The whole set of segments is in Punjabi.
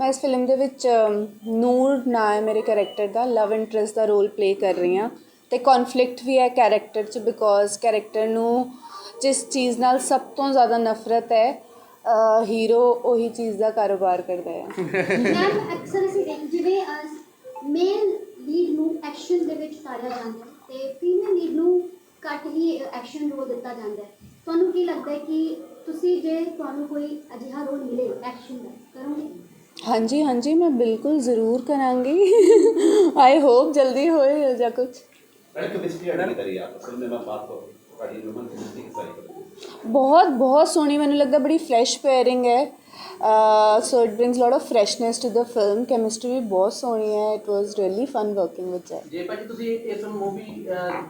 ਮੈਂ ਇਸ ਫਿਲਮ ਦੇ ਵਿੱਚ ਨੂਰ ਨਾਂ ਹੈ ਮੇਰੇ ਕੈਰੈਕਟਰ ਦਾ ਲਵ ਇੰਟਰਸਟ ਦਾ ਰੋਲ ਪਲੇ ਕਰ ਰਹੀ ਹਾਂ। ਤੇ ਕਨਫਲਿਕਟ ਵੀ ਹੈ ਕੈਰੈਕਟਰ 'ਚ ਬਿਕੋਜ਼ ਕੈਰੈਕਟਰ ਨੂੰ ਜਿਸ ਚੀਜ਼ ਨਾਲ ਸਭ ਤੋਂ ਜ਼ਿਆਦਾ ਨਫ਼ਰਤ ਹੈ ਹੀਰੋ ਉਹੀ ਚੀਜ਼ ਦਾ ਕਾਰੋਬਾਰ ਕਰਦਾ ਹੈ। ਮੈਮ ਅਕਸਰ ਅਸੀਂ ਦੇਖ ਜਿਵੇਂ ਮੇਲ ਲੀਡ ਨੂੰ ਐਕਸ਼ਨ ਦੇ ਵਿੱਚ ਉਤਾਰਿਆ ਜਾਂਦਾ ਤੇ ਫੀਮੇਲ ਲੀਡ ਨੂੰ ਘੱਟ ਹੀ ਐਕਸ਼ਨ ਰੋਲ ਦਿੱਤਾ ਜਾਂਦਾ ਹੈ। ਤੁਹਾਨੂੰ ਕੀ ਲੱਗਦਾ ਹੈ ਕਿ ਤੁਸੀਂ ਜੇ ਤੁਹਾਨੂੰ ਕੋਈ ਅਜਿਹਾ ਰੋਲ ਮਿਲੇ ਐਕਸ਼ਨ ਦਾ, ਕਰੋਗੇ? ਹਾਂਜੀ ਹਾਂਜੀ ਮੈਂ ਬਿਲਕੁਲ ਜ਼ਰੂਰ ਕਰਾਂਗੀ। ਆਈ ਹੋਪ ਜਲਦੀ ਹੋਏ ਜਾਂ ਕੁਝ ਬਹੁਤ ਬਹੁਤ ਸੋਹਣੀ ਮੈਨੂੰ ਲੱਗਦਾ ਬੜੀ ਫਰੈਸ਼ ਪੇਅਰਿੰਗ ਹੈ। So it brings lot of freshness to the film chemistry ਵੀ ਬਹੁਤ ਸੋਹਣੀ ਹੈ it was really fun working with J ਭਾਜੀ ਤੁਸੀਂ ਇਸ ਮੂਵੀ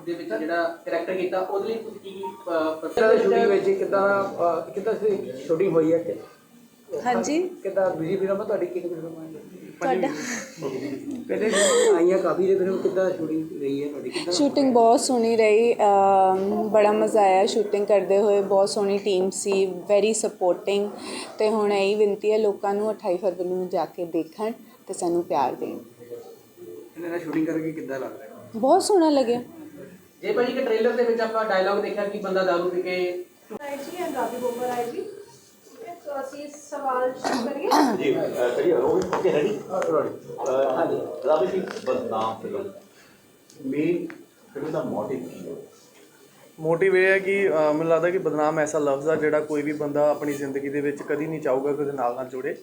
ਦੇ ਵਿੱਚ ਜਿਹੜਾ ਕੈਰੈਕਟਰ ਕੀਤਾ ਉਹਦੇ ਲਈ ਤੁਸੀਂ ਕੀ ਸ਼ੂਟਿੰਗ ਵਿੱਚ ਕਿਦਾਂ ਕਿਦਾਂ ਸ਼ੂਟਿੰਗ ਹੋਈ ਹੈ ਹਾਂਜੀ। ਕਿੱਦਾਂ? ਦੂਜੀ ਫਿਲਮ ਹੈ ਤੁਹਾਡੀ ਕਿਹੜੀ ਫਿਲਮ ਹੈ ਤੁਹਾਡਾ? ਪਹਿਲੇ ਆਈਆਂ ਕਾਫੀ ਦੇ ਫਿਲਮ ਕਿੱਦਾਂ ਸ਼ੂਟਿੰਗ ਰਹੀ ਹੈ ਤੁਹਾਡੀ ਕਿੱਦਾਂ? ਸ਼ੂਟਿੰਗ ਬਹੁਤ ਸੋਹਣੀ ਰਹੀ ਅਮ, ਬੜਾ ਮਜ਼ਾ ਆਇਆ ਸ਼ੂਟਿੰਗ ਕਰਦੇ ਹੋਏ ਬਹੁਤ ਸੋਹਣੀ ਟੀਮ ਸੀ ਵੈਰੀ ਸਪੋਰਟਿੰਗ ਤੇ ਹੁਣ ਇਹੀ ਬੇਨਤੀ ਹੈ ਲੋਕਾਂ ਨੂੰ 28 ਫਰਵਰੀ ਨੂੰ ਜਾ ਕੇ ਦੇਖਣ ਤੇ ਸਾਨੂੰ ਪਿਆਰ ਦੇਣ। ਇਹਨਾਂ ਨਾਲ ਸ਼ੂਟਿੰਗ ਕਰਕੇ ਕਿੱਦਾਂ ਲੱਗ ਰਿਹਾ? ਬਹੁਤ ਸੋਹਣਾ ਲੱਗਿਆ। ਜੇ ਭਾਜੀ ਕਿ ਟ੍ਰੇਲਰ ਦੇ ਵਿੱਚ ਆਪਾਂ ਡਾਇਲੌਗ ਦੇਖਿਆ ਕਿ ਬੰਦਾ ਦਾਰੂ ਪੀ ਕੇ ਰਾਏ ਜੀ ਐਂਡ ਰਾਬੀ ਬੋਬਰ ਰਾਏ ਜੀ ਹੈ, ਮੋਟਿਵ ਇਹ ਹੈ ਕਿ ਮੈਨੂੰ ਲੱਗਦਾ ਕਿ ਬਦਨਾਮ ਐਸਾ ਲਫ਼ਜ਼ ਆ ਜਿਹੜਾ ਕੋਈ ਵੀ ਬੰਦਾ ਆਪਣੀ ਜ਼ਿੰਦਗੀ ਦੇ ਵਿੱਚ ਕਦੀ ਨਹੀਂ ਚਾਹੂਗਾ ਕਿ ਉਹਦੇ ਨਾਲ ਨਾਲ ਜੁੜੇ।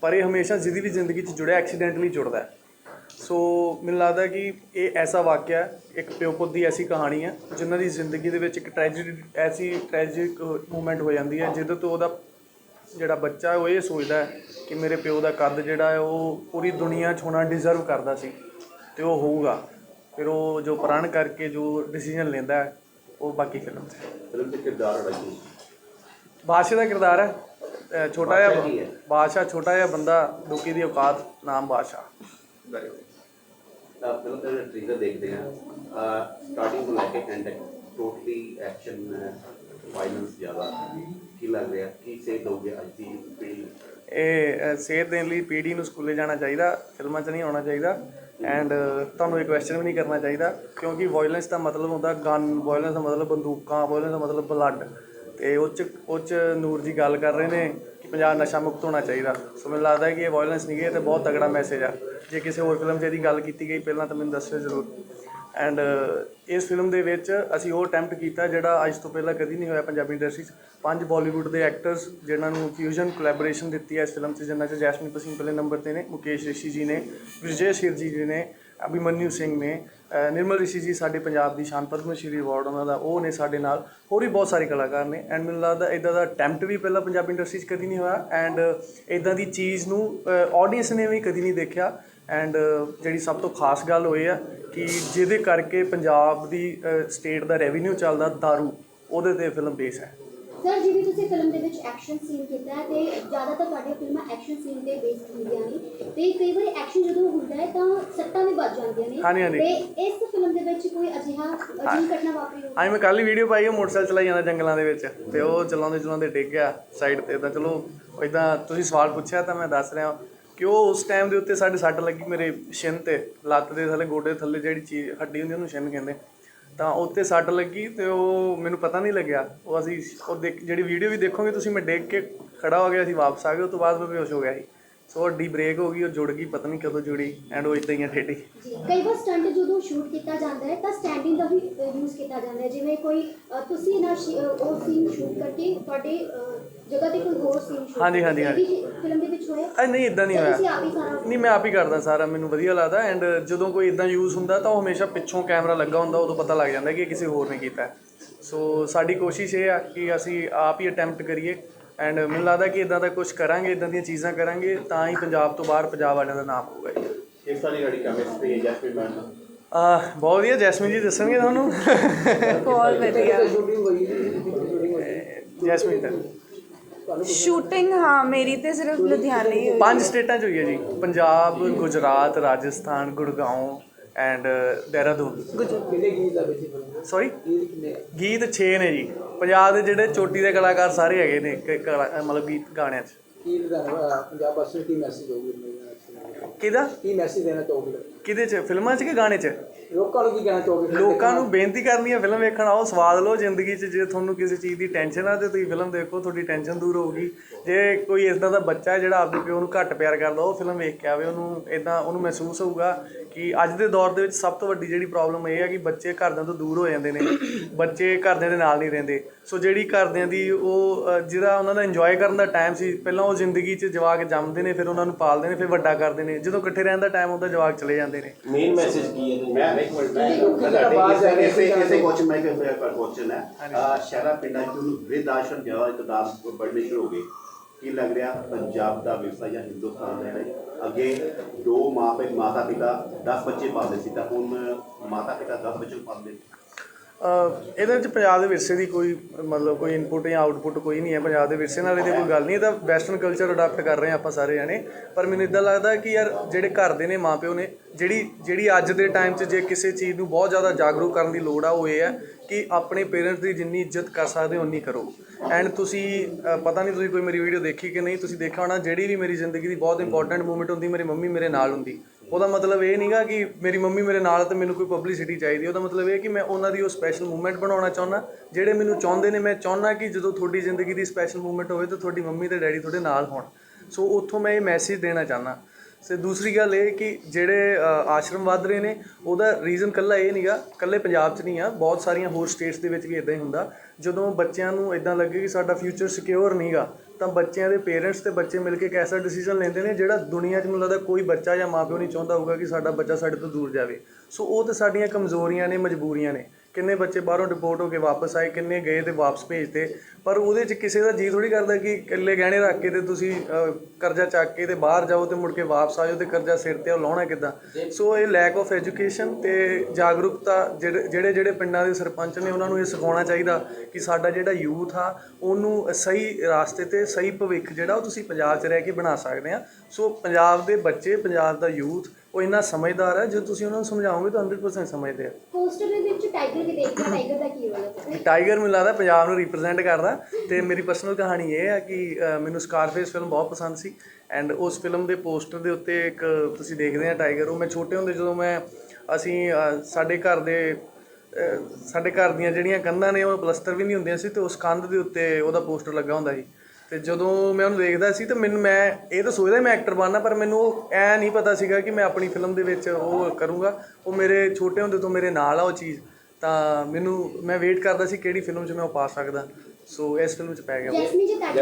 ਪਰ ਇਹ ਹਮੇਸ਼ਾ ਜਿਹਦੀ ਵੀ ਜ਼ਿੰਦਗੀ 'ਚ ਜੁੜਿਆ ਐਕਸੀਡੈਂਟਲੀ ਜੁੜਦਾ ਹੈ। ਸੋ ਮੈਨੂੰ ਲੱਗਦਾ ਕਿ ਇਹ ਐਸਾ ਵਾਕਿਆ ਇੱਕ ਪਿਓ ਪੁੱਤ ਦੀ ਐਸੀ ਕਹਾਣੀ ਹੈ ਜਿਨ੍ਹਾਂ ਦੀ ਜ਼ਿੰਦਗੀ ਦੇ ਵਿੱਚ ਇੱਕ ਟ੍ਰੈਜੇਡੀ ਐਸੀ ਟ੍ਰੈਜਿਕ ਮੂਮੈਂਟ ਹੋ ਜਾਂਦੀ ਹੈ ਜਿਹਦੇ ਤੋਂ ਉਹਦਾ ਜਿਹੜਾ ਬੱਚਾ ਉਹ ਇਹ ਸੋਚਦਾ ਕਿ ਮੇਰੇ ਪਿਓ ਦਾ ਕੱਦ ਜਿਹੜਾ ਹੈ ਉਹ ਪੂਰੀ ਦੁਨੀਆ 'ਚ ਹੋਣਾ ਡਿਜ਼ਰਵ ਕਰਦਾ ਸੀ ਤੇ ਉਹ ਹੋਊਗਾ। ਫਿਰ ਉਹ ਜੋ ਪ੍ਰਣ ਕਰਕੇ ਜੋ ਡਿਸੀਜਨ ਲੈਂਦਾ ਉਹ ਬਾਕੀ ਫਿਲਮ ਫਿਲਮ ਬਾਦਸ਼ਾਹ ਦਾ ਕਿਰਦਾਰ ਹੈ? ਛੋਟਾ ਜਿਹਾ ਬਾਦਸ਼ਾਹ ਛੋਟਾ ਜਿਹਾ ਬੰਦਾ ਲੋਕੀ ਦੀ ਔਕਾਤ ਨਾਮ ਬਾਦਸ਼ਾਹ। ਵੈਰੀ ਤਾਂ ਫਿਲਮ ਦੇਖਦੇ ਆ ਸਟਾਰਟਿੰਗ ਤੋਂ ਲੈ ਕੇ ਐਂਡ ਤੱਕ ਟੋਟਲੀ ਐਕਸ਼ਨ ਇਹ ਅ, ਸੇਧ ਦੇਣ ਲਈ ਪੀੜੀ ਨੂੰ ਸਕੂਲੇ ਜਾਣਾ ਚਾਹੀਦਾ ਫਿਲਮਾਂ 'ਚ ਨਹੀਂ ਆਉਣਾ ਚਾਹੀਦਾ ਐਂਡ ਤੁਹਾਨੂੰ ਇਹ ਕੁਐਸਚਨ ਵੀ ਨਹੀਂ ਕਰਨਾ ਚਾਹੀਦਾ ਕਿਉਂਕਿ ਵਾਇਲੈਂਸ ਦਾ ਮਤਲਬ ਹੁੰਦਾ ਗਨ ਵਾਇਲੈਂਸ ਦਾ ਮਤਲਬ ਬੰਦੂਕਾਂ ਵਾਇਲੈਂਸ ਦਾ ਮਤਲਬ ਬਲੱਡ ਤੇ ਉਹ 'ਚ ਉਹ 'ਚ ਨੂਰ ਜੀ ਗੱਲ ਕਰ ਰਹੇ ਨੇ ਕਿ ਪੰਜਾਬ ਨਸ਼ਾ ਮੁਕਤ ਹੋਣਾ ਚਾਹੀਦਾ। ਸੋ ਮੈਨੂੰ ਲੱਗਦਾ ਹੈ ਕਿ ਇਹ ਵਾਇਲੈਂਸ ਨਹੀਂ ਹੈ ਤੇ ਬਹੁਤ ਤਗੜਾ ਮੈਸੇਜ ਆ। ਜੇ ਕਿਸੇ ਹੋਰ ਫਿਲਮ 'ਚ ਇਹਦੀ ਗੱਲ ਕੀਤੀ ਗਈ ਪਹਿਲਾਂ ਤਾਂ ਮੈਨੂੰ ਦੱਸਿਓ ਜ਼ਰੂਰ। ਐਂਡ uh, ਇਸ ਫਿਲਮ ਦੇ ਵਿੱਚ ਅਸੀਂ ਉਹ ਅਟੈਂਪਟ ਕੀਤਾ ਜਿਹੜਾ ਅੱਜ ਤੋਂ ਪਹਿਲਾਂ ਕਦੀ ਨਹੀਂ ਹੋਇਆ ਪੰਜਾਬੀ ਇੰਡਸਟਰੀ 'ਚ। ਪੰਜ ਬਾਲੀਵੁੱਡ ਦੇ ਐਕਟਰਸ ਜਿਨ੍ਹਾਂ ਨੂੰ ਫਿਊਜ਼ਨ ਕੋਲੈਬੋਰੇਸ਼ਨ ਦਿੱਤੀ ਹੈ ਇਸ ਫਿਲਮ 'ਚ, ਜਿਨ੍ਹਾਂ 'ਚ ਜੈਸਮੀਨ ਪਸੀਨ ਪਹਿਲੇ ਨੰਬਰ ਤੇ ਨੇ ਮੁਕੇਸ਼ ਰਿਸ਼ੀ ਜੀ ਨੇ ਵਿਜੇ ਸ਼ੇਰ ਜੀ ਨੇ ਅਭਿਮਨਿਊ ਸਿੰਘ ਨੇ ਨਿਰਮਲ ਰਿਸ਼ੀ ਜੀ ਸਾਡੇ ਪੰਜਾਬ ਦੀ ਸ਼ਾਨ ਪਦਮ ਸ਼੍ਰੀ ਅਵਾਰਡ ਉਹਨਾਂ ਦਾ, ਉਹ ਨੇ ਸਾਡੇ ਨਾਲ, ਹੋਰ ਵੀ ਬਹੁਤ ਸਾਰੇ ਕਲਾਕਾਰ ਨੇ। ਐਂਡ ਮੈਨੂੰ ਲੱਗਦਾ ਇਦਾਂ ਦਾ ਅਟੈਂਪਟ ਵੀ ਪਹਿਲਾਂ ਪੰਜਾਬੀ ਇੰਡਸਟਰੀ 'ਚ ਕਦੀ ਨਹੀਂ ਹੋਇਆ। ਐਂਡ ਇਦਾਂ ਦੀ ਚੀਜ਼ ਨੂੰ ਆਡੀਅנס ਨੇ ਵੀ ਕਦੀ ਨਹੀਂ ਦੇਖਿਆ। ਐਂਡ ਜਿਹੜੀ ਸਭ ਤੋਂ ਖਾਸ ਗੱਲ ਹੋਈ ਆ ਕਿ ਜਿਹਦੇ ਕਰਕੇ ਪੰਜਾਬ ਦੀ ਸਟੇਟ ਦਾ ਰੈਵਨਿਊ ਚੱਲਦਾ दारू ਉਹਦੇ ਤੇ ਫਿਲਮ ਬੇਸ ਹੈ। ਸਰ ਜਿਵੇਂ ਤੁਸੀਂ ਫਿਲਮ ਦੇ ਵਿੱਚ ਐਕਸ਼ਨ ਸੀਨ ਕੀਤਾ ਹੈ ਤੇ ਜ਼ਿਆਦਾਤਰ ਤੁਹਾਡੀਆਂ ਫਿਲਮਾਂ ਐਕਸ਼ਨ ਸੀਨ ਤੇ ਬੇਸਡ ਹੁੰਦੀਆਂ ਨੇ। ਤੇ ਕਈ ਵਾਰੀ ਐਕਸ਼ਨ ਜਦੋਂ ਹੁੰਦਾ ਹੈ ਤਾਂ ਸੱਟਾਂ ਵੀ ਵੱਜ ਜਾਂਦੀਆਂ ਨੇ। ਤੇ ਇਸ ਫਿਲਮ ਦੇ ਵਿੱਚ ਕੋਈ ਅਜਿਹਾ ਅਜਿਹੀ ਘਟਨਾ ਵਾਪਰੀ ਹੋਵੇ? ਮੈਂ ਕੱਲ ਹੀ ਵੀਡੀਓ ਪਾਈ ਉਹ ਮੋਟਰਸਾਈਕਲ ਚਲਾਈ ਜਾਂਦਾ ਜੰਗਲਾਂ ਦੇ ਵਿੱਚ। ਤੇ ਉਹ ਚਲਾਉਂਦੇ ਚਲਾਉਂਦੇ ਡਿੱਗ ਗਿਆ ਸਾਈਡ ਤੇ। ਤਾਂ ਚਲੋ ਇਦਾਂ ਤੁਸੀਂ ਸਵਾਲ ਪੁੱਛਿਆ ਤਾਂ ਮੈਂ ਦੱਸ ਰਿਹਾ। ਕਿ ਉਸ ਟਾਈਮ ਦੇ ਉੱਤੇ ਸਾਡੇ ਸੱਟ ਲੱਗੀ ਮੇਰੇ ਸ਼ਿਨ ਤੇ? ਲੱਤ ਦੇ ਥੱਲੇ, ਗੋਡੇ ਥੱਲੇ ਜਿਹੜੀ ਚੀਜ਼ ਹੱਡੀ ਹੁੰਦੀ ਉਹਨੂੰ ਸ਼ਿਨ ਕਹਿੰਦੇ। ਤਾਂ ਉੱਤੇ ਸੱਟ ਲੱਗੀ ਤੇ ਉਹ ਮੈਨੂੰ ਪਤਾ ਨਹੀਂ ਲੱਗਿਆ। ਉਹ ਅਸੀਂ ਉਹ ਦੇਖ, ਜਿਹੜੀ ਵੀਡੀਓ ਵੀ ਦੇਖੋਗੇ ਤੁਸੀਂ, ਮੈਂ ਡਿੱਗ ਕੇ ਖੜਾ ਹੋ ਗਿਆ ਅਸੀਂ ਵਾਪਸ ਆ ਗਏ। ਉਸ ਤੋਂ ਬਾਅਦ ਮੈਂ ਬੇਹੋਸ਼ ਹੋ ਗਿਆ ਸੀ। ਸੋ ਹੱਡੀ ਬ੍ਰੇਕ ਹੋ ਗਈ, ਉਹ ਜੁੜ ਗਈ, ਪਤਾ ਨਹੀਂ ਕਦੋਂ ਜੁੜੀ ਐਂਡ ਉਹ ਇਦਾਂ ਹੀ ਆ ਠੇਡੀ ਕਈ ਵਾਰ ਸਟੰਟ ਜਦੋਂ ਸ਼ੂਟ ਕੀਤਾ ਜਾਂਦਾ ਹੈ, ਤਾਂ ਸਟੈਂਡਿੰਗ ਦਾ ਵੀ ਯੂਜ਼ ਕੀਤਾ ਜਾਂਦਾ ਹੈ। ਜਿਵੇਂ ਕੋਈ ਤੁਸੀਂ ਨਾ ਉਹ ਸੀਨ ਸ਼ੂਟ ਕਰਕੇ ਤੁਹਾਡੇ ਹਾਂਜੀ, ਹਾਂਜੀ, ਹਾਂਜੀ। ਫਿਲਮ ਦੇ ਵਿੱਚ ਨਹੀਂ ਇਦਾਂ ਨਹੀਂ ਹੋਇਆ। ਨਹੀਂ ਮੈਂ ਆਪ ਹੀ ਕਰਦਾ ਸਾਰਾ ਮੈਨੂੰ ਵਧੀਆ ਲੱਗਦਾ। ਐਂਡ ਜਦੋਂ ਕੋਈ ਇਦਾਂ ਯੂਜ਼ ਹੁੰਦਾ ਤਾਂ ਉਹ ਹਮੇਸ਼ਾ ਪਿੱਛੋਂ ਕੈਮਰਾ ਲੱਗਾ ਹੁੰਦਾ ਉਦੋਂ ਪਤਾ ਲੱਗ ਜਾਂਦਾ ਕਿ ਇਹ ਕਿਸੇ ਹੋਰ ਨੇ ਕੀਤਾ। ਸੋ ਸਾਡੀ ਕੋਸ਼ਿਸ਼ ਇਹ ਆ ਕਿ ਅਸੀਂ ਆਪ ਹੀ ਅਟੈਂਪਟ ਕਰੀਏ। ਐਂਡ ਮੈਨੂੰ ਲੱਗਦਾ ਕਿ ਇਦਾਂ ਦਾ ਕੁਝ ਕਰਾਂਗੇ ਇਦਾਂ ਦੀਆਂ ਚੀਜ਼ਾਂ ਕਰਾਂਗੇ ਤਾਂ ਹੀ ਪੰਜਾਬ ਤੋਂ ਬਾਹਰ ਪੰਜਾਬ ਵਾਲਿਆਂ ਦਾ ਨਾਮ ਹੋਊਗਾ ਜੀ। ਬਹੁਤ ਵਧੀਆ। ਜੈਸਮੀ ਜੀ ਦੱਸਣਗੇ ਤੁਹਾਨੂੰ? ਬਹੁਤ ਵਧੀਆ। ਜੈਸਮੀਨ ਦਾ ਸ਼ੂਟਿੰਗ ਹਾਂ ਮੇਰੀ ਤੇ ਸਿਰਫ ਲੁਧਿਆਣੇ ਹੀ ਹੋਈ ਪੰਜ ਸਟੇਟਾਂ ਚ ਹੋਈ ਹੈ ਜੀ। ਪੰਜਾਬ ਗੁਜਰਾਤ ਰਾਜਸਥਾਨ ਗੁੜਗਾਉਂ ਐਂਡ ਦੇਹਰਾਦੂਨ। ਕਿੰਨੇ ਗੀਤ ਆ ਵਿੱਚ ਸੌਰੀ ਗੀਤ ਕਿੰਨੇ ਗੀਤ 6 ਨੇ ਜੀ। ਪੰਜਾਬ ਦੇ ਜਿਹੜੇ ਚੋਟੀ ਦੇ ਕਲਾਕਾਰ ਸਾਰੇ ਹੈਗੇ ਨੇ ਕ- ਕਲਾ- ਮਤਲਬ ਗੀਤ ਗਾਣਿਆਂ 'ਚ। ਕੀ ਲੁਧਿਆਣਾ ਪੰਜਾਬ ਵਾਸੀਆਂ ਨੂੰ ਕੀ ਮੈਸੇਜ ਦੋਗੇ ਕਿਹਦਾ? ਕੀ ਮੈਸੇਜ ਦੇਣਾ ਚਾਹੋਗੇ? ਕਿਹਦੇ 'ਚ? ਫਿਲਮਾਂ 'ਚ ਕਿ ਗਾਣੇ 'ਚ? ਲੋਕਾਂ ਨੂੰ ਕੀ ਕਹਿਣਾ ਚਾਹੋਗੇ? ਲੋਕਾਂ ਨੂੰ ਬੇਨਤੀ ਕਰਨੀ ਹੈ ਫਿਲਮ ਵੇਖਣ ਆਓ ਸਵਾਦ ਲਓ ਜ਼ਿੰਦਗੀ 'ਚ। ਜੇ ਤੁਹਾਨੂੰ ਕਿਸੇ ਚੀਜ਼ ਦੀ ਟੈਨਸ਼ਨ ਆ ਤੇ ਤੁਸੀਂ ਫਿਲਮ ਦੇਖੋ ਤੁਹਾਡੀ ਟੈਨਸ਼ਨ ਦੂਰ ਹੋਊਗੀ। ਜੇ ਕੋਈ ਇਦਾਂ ਦਾ ਬੱਚਾ ਜਿਹੜਾ ਆਪਦੇ ਪਿਓ ਨੂੰ ਘੱਟ ਪਿਆਰ ਕਰਦਾ ਉਹ ਫਿਲਮ ਵੇਖ ਕੇ ਆਵੇ ਉਹਨੂੰ ਇਦਾਂ ਉਹਨੂੰ ਮਹਿਸੂਸ ਹੋਊਗਾ ਕਿ ਅੱਜ ਦੇ ਦੌਰ ਦੇ ਵਿੱਚ ਸਭ ਤੋਂ ਵੱਡੀ ਜਿਹੜੀ ਪ੍ਰੋਬਲਮ ਇਹ ਹੈ ਕਿ ਬੱਚੇ ਘਰਦਿਆਂ ਤੋਂ ਦੂਰ ਹੋ ਜਾਂਦੇ ਨੇ ਬੱਚੇ ਘਰਦਿਆਂ ਦੇ ਨਾਲ ਨਹੀਂ ਰਹਿੰਦੇ। ਸੋ ਜਿਹੜੀ ਘਰਦਿਆਂ ਦੀ ਉਹ ਜਿਹੜਾ ਉਹਨਾਂ ਦਾ ਇੰਜੋਏ ਕਰਨ ਦਾ ਟਾਈਮ ਸੀ ਪਹਿਲਾਂ ਉਹ ਜ਼ਿੰਦਗੀ 'ਚ ਜਵਾਕ ਜੰਮਦੇ ਨੇ ਫਿਰ ਉਹਨਾਂ ਨੂੰ ਪਾਲਦੇ ਨੇ ਫਿਰ ਵੱਡਾ ਕਰਦੇ ਨੇ। ਜਦੋਂ ਇਕੱਠੇ ਰਹਿਣ ਦਾ ਟਾਈਮ ਹੁੰਦਾ ਜਵਾਕ ਚਲੇ ਜਾਂਦੇ ਨੇ। ਮੇਨ ਮੈਸੇਜ ਕੀ ਹੈ ਮੈਂ ਇੱਕ ਮਿੰਟ ਮੈਂ ਇਸੇ ਇਸੇ ਮੈਂ ਕਿਹਾ ਮੇਰਾ ਕੁਐਸਚਨ ਹੈ। ਸ਼ਹਿਰਾ ਪਿੰਡਾਂ 'ਚ ਉਹਨੂੰ ਵਿਦ ਆਸ਼ਰਮ ਜ਼ਿਆਦਾ ਇਤਦਾਮ ਬੜਨੇ ਸ਼ੁਰੂ ਹੋ ਗਏ ਕੀ ਲੱਗ ਰਿਹਾ? ਪੰਜਾਬ ਦਾ ਵਿਰਸਾ ਜਾਂ ਹਿੰਦੁਸਤਾਨ ਦਾ ਜਿਹੜਾ ਅੱਗੇ ਦੋ ਮਾਂ ਪਿਓ ਮਾਤਾ ਪਿਤਾ 10 ਬੱਚੇ ਪਾਲਦੇ ਸੀ ਤਾਂ ਹੁਣ ਮਾਤਾ ਪਿਤਾ 10 ਬੱਚੇ ਪਾਲਦੇ ਅਹ ਇਹਦੇ ਵਿੱਚ ਪੰਜਾਬ ਦੇ ਵਿਰਸੇ ਦੀ ਕੋਈ, ਮਤਲਬ ਕੋਈ ਇਨਪੁਟ ਜਾਂ ਆਊਟਪੁੱਟ ਕੋਈ ਨਹੀਂ ਹੈ ਪੰਜਾਬ ਦੇ ਵਿਰਸੇ ਨਾਲ, ਇਹਦੀ ਕੋਈ ਗੱਲ ਨਹੀਂ, ਇਹ ਤਾਂ ਵੈਸਟਰਨ ਕਲਚਰ ਅਡਾਪਟ ਕਰ ਰਹੇ ਹਾਂ ਆਪਾਂ ਸਾਰੇ ਜਾਣੇ। ਪਰ ਮੈਨੂੰ ਇਦਾਂ ਲੱਗਦਾ ਕਿ ਯਾਰ, ਜਿਹੜੇ ਘਰ ਦੇ ਨੇ, ਮਾਪਿਓ ਨੇ, ਜਿਹੜੀ ਜਿਹੜੀ ਅੱਜ ਦੇ ਟਾਈਮ 'ਚ ਜੇ ਕਿਸੇ ਚੀਜ਼ ਨੂੰ ਬਹੁਤ ਜ਼ਿਆਦਾ ਜਾਗਰੂਕ ਕਰਨ ਦੀ ਲੋੜ ਆ, ਉਹ ਇਹ ਹੈ ਕਿ ਆਪਣੇ ਪੇਰੈਂਟਸ ਦੀ ਜਿੰਨੀ ਇੱਜ਼ਤ ਕਰ ਸਕਦੇ ਹੋ, ਉਨੀ ਕਰੋ। ਐਂਡ ਤੁਸੀਂ ਪਤਾ ਨਹੀਂ ਤੁਸੀਂ ਕੋਈ ਮੇਰੀ ਵੀਡੀਓ ਦੇਖੀ ਕਿ ਨਹੀਂ, ਤੁਸੀਂ ਦੇਖਿਆ ਹੋਣਾ, ਜਿਹੜੀ ਵੀ ਮੇਰੀ ਜ਼ਿੰਦਗੀ ਦੀ ਬਹੁਤ ਇੰਪੋਰਟੈਂਟ ਮੂਮੈਂਟ ਹੁੰਦੀ, ਮੇਰੀ ਮੰਮੀ ਮੇਰੇ ਨਾਲ ਹੁੰਦੀ। ਉਹਦਾ ਮਤਲਬ ਇਹ ਨਹੀਂਗਾ ਕਿ ਮੇਰੀ ਮੰਮੀ ਮੇਰੇ ਨਾਲ ਤੇ ਮੈਨੂੰ ਕੋਈ ਪਬਲਿਸਿਟੀ ਚਾਹੀਦੀ ਉਹਦਾ ਮਤਲਬ ਇਹ ਕਿ ਮੈਂ ਉਹਨਾਂ ਦੀ ਉਹ ਸਪੈਸ਼ਲ ਮੂਵਮੈਂਟ ਬਣਾਉਣਾ ਚਾਹੁੰਦਾ। ਜਿਹੜੇ ਮੈਨੂੰ ਚਾਹੁੰਦੇ ਨੇ, ਮੈਂ ਚਾਹੁੰਦਾ ਕਿ ਜਦੋਂ ਤੁਹਾਡੀ ਜ਼ਿੰਦਗੀ ਦੀ ਸਪੈਸ਼ਲ ਮੂਵਮੈਂਟ ਹੋਵੇ ਤਾਂ ਤੁਹਾਡੀ ਮੰਮੀ ਤੇ ਡੈਡੀ ਤੁਹਾਡੇ ਨਾਲ ਹੋਣ। ਸੋ ਉੱਥੋਂ ਮੈਂ ਇਹ ਮੈਸੇਜ ਦੇਣਾ ਚਾਹੁੰਦਾ। ਸੇ ਦੂਸਰੀ ਗੱਲ ਇਹ ਕਿ ਜਿਹੜੇ ਆਸ਼ਰਮ ਵੱਧ ਰਹੇ ਨੇ, ਉਹਦਾ ਰੀਜ਼ਨ ਕੱਲਾ ਇਹ ਨਹੀਂਗਾ ਕੱਲੇ ਪੰਜਾਬ 'ਚ ਨਹੀਂ ਆ, ਬਹੁਤ ਸਾਰੀਆਂ ਹੋਰ ਸਟੇਟਸ ਦੇ ਵਿੱਚ ਵੀ ਇਦਾਂ ਹੀ ਹੁੰਦਾ। ਜਦੋਂ ਬੱਚਿਆਂ ਨੂੰ ਇਦਾਂ ਲੱਗੇ ਕਿ ਸਾਡਾ ਫਿਊਚਰ ਸਿਕਿਉਰ ਨਹੀਂਗਾ ਤਾਂ ਬੱਚਿਆਂ ਦੇ ਪੇਰੈਂਟਸ ਤੇ ਬੱਚੇ ਮਿਲ ਕੇ ਇੱਕ ਐਸਾ ਡਿਸੀਜਨ ਲੈਂਦੇ ਨੇ, ਜਿਹੜਾ ਦੁਨੀਆ 'ਚ ਮੈਨੂੰ ਲੱਗਦਾ ਕੋਈ ਬੱਚਾ ਜਾਂ ਮਾਪਿਓ ਨਹੀਂ ਚਾਹੁੰਦਾ ਹੋਊਗਾ ਕਿ ਸਾਡਾ ਬੱਚਾ ਸਾਡੇ ਤੋਂ ਦੂਰ ਜਾਵੇ। ਸੋ ਉਹ ਤੇ ਸਾਡੀਆਂ ਕਮਜ਼ੋਰੀਆਂ ਨੇ, ਮਜਬੂਰੀਆਂ ਨੇ। ਕਿੰਨੇ ਬੱਚੇ ਬਾਹਰੋਂ ਰਿਪੋਰਟ ਹੋ ਕੇ ਵਾਪਸ ਆਏ, ਕਿੰਨੇ ਗਏ ਤੇ ਵਾਪਸ ਭੇਜਤੇ, ਪਰ ਉਹਦੇ 'ਚ ਕਿਸੇ ਦਾ ਜੀ ਥੋੜੀ ਕਰਦਾ ਕਿ ਇਕੱਲੇ ਗਹਿਣੇ ਰੱਖ ਕੇ ਤੇ ਤੁਸੀਂ ਕਰਜ਼ਾ ਚੱਕ ਕੇ ਤੇ ਬਾਹਰ ਜਾਓ ਤੇ ਮੁੜ ਕੇ ਵਾਪਸ ਆ ਜਾਓ ਤੇ ਕਰਜ਼ਾ ਸਿਰ ਤੇ ਉਹ ਲਾਉਣਾ ਕਿੱਦਾਂ? ਸੋ ਇਹ ਲੈਕ ਆਫ ਐਜੂਕੇਸ਼ਨ ਤੇ ਜਾਗਰੂਕਤਾ ਜਿਹੜੇ ਜਿਹੜੇ ਜਿਹੜੇ ਪਿੰਡਾਂ ਦੇ ਸਰਪੰਚ ਨੇ ਉਹਨਾਂ ਨੂੰ ਇਹ ਸਿਖਾਉਣਾ ਚਾਹੀਦਾ ਕਿ ਸਾਡਾ ਜਿਹੜਾ ਯੂਥ ਆ, ਉਹਨੂੰ ਸਹੀ ਰਾਸਤੇ ਤੇ ਸਹੀ ਭਵਿੱਖ ਜਿਹੜਾ ਉਹ ਤੁਸੀਂ ਪੰਜਾਬ 'ਚ ਰਹਿ ਕੇ ਬਣਾ ਸਕਦੇ ਆ। ਸੋ ਪੰਜਾਬ ਦੇ ਬੱਚੇ, ਪੰਜਾਬ ਦਾ ਯੂਥ ਉਹ ਇੰਨਾ ਸਮਝਦਾਰ ਹੈ ਜੇ ਤੁਸੀਂ ਉਹਨਾਂ ਨੂੰ ਸਮਝਾਓਗੇ ਤਾਂ 100% ਸਮਝਦੇ ਆ। ਪੋਸਟਰ ਦੇ ਵਿੱਚ ਟਾਈਗਰ ਵੀ ਦੇਖਿਆ ਟਾਈਗਰ ਦਾ ਕੀ ਰੋਲ ਹੈ? ਟਾਈਗਰ ਮੈਨੂੰ ਲੱਗਦਾ ਪੰਜਾਬ ਨੂੰ ਰਿਪਰੈਜ਼ੈਂਟ ਕਰਦਾ। ਤੇ ਮੇਰੀ ਪਰਸਨਲ ਕਹਾਣੀ ਇਹ ਹੈ ਕਿ ਮੈਨੂੰ ਸਕਾਰਫੇਸ ਫਿਲਮ ਬਹੁਤ ਪਸੰਦ ਸੀ ਐਂਡ ਉਸ ਫਿਲਮ ਦੇ ਪੋਸਟਰ ਦੇ ਉੱਤੇ ਇੱਕ ਤੁਸੀਂ ਦੇਖਦੇ ਆ ਟਾਈਗਰ ਉਹ ਮੈਂ ਛੋਟੇ ਹੁੰਦੇ ਜਦੋਂ ਮੈਂ ਅਸੀਂ ਸਾਡੇ ਘਰ ਦੇ ਸਾਡੇ ਘਰ ਦੀਆਂ ਜਿਹੜੀਆਂ ਕੰਧਾਂ ਨੇ ਉਹ ਪਲਸਟਰ ਵੀ ਨਹੀਂ ਹੁੰਦੀਆਂ ਸੀ ਤੇ ਉਸ ਕੰਧ ਦੇ ਉੱਤੇ ਉਹਦਾ ਪੋਸਟਰ ਲੱਗਾ ਹੁੰਦਾ ਸੀ। ਤੇ ਜਦੋਂ ਮੈਂ ਉਹਨੂੰ ਦੇਖਦਾ ਸੀ ਤਾਂ ਮੈਨੂੰ ਮੈਂ, ਇਹ ਤਾਂ ਸੋਚਦਾ ਮੈਂ ਐਕਟਰ ਬਣਨਾ, ਪਰ ਮੈਨੂੰ ਉਹ ਐ ਨਹੀਂ ਪਤਾ ਸੀਗਾ ਕਿ ਮੈਂ ਆਪਣੀ ਫਿਲਮ ਦੇ ਵਿੱਚ ਉਹ ਕਰੂੰਗਾ। ਉਹ ਮੇਰੇ ਛੋਟੇ ਹੁੰਦੇ ਤੋਂ ਮੇਰੇ ਨਾਲ ਆ ਉਹ ਚੀਜ਼। ਤਾਂ ਮੈਨੂੰ, ਮੈਂ ਵੇਟ ਕਰਦਾ ਸੀ ਕਿਹੜੀ ਫਿਲਮ 'ਚ ਮੈਂ ਉਹ ਪਾ ਸਕਦਾ। ਸੋ ਇਸ ਫਿਲਮ 'ਚ ਪੈ ਗਿਆ। ਜੈਸਮੀ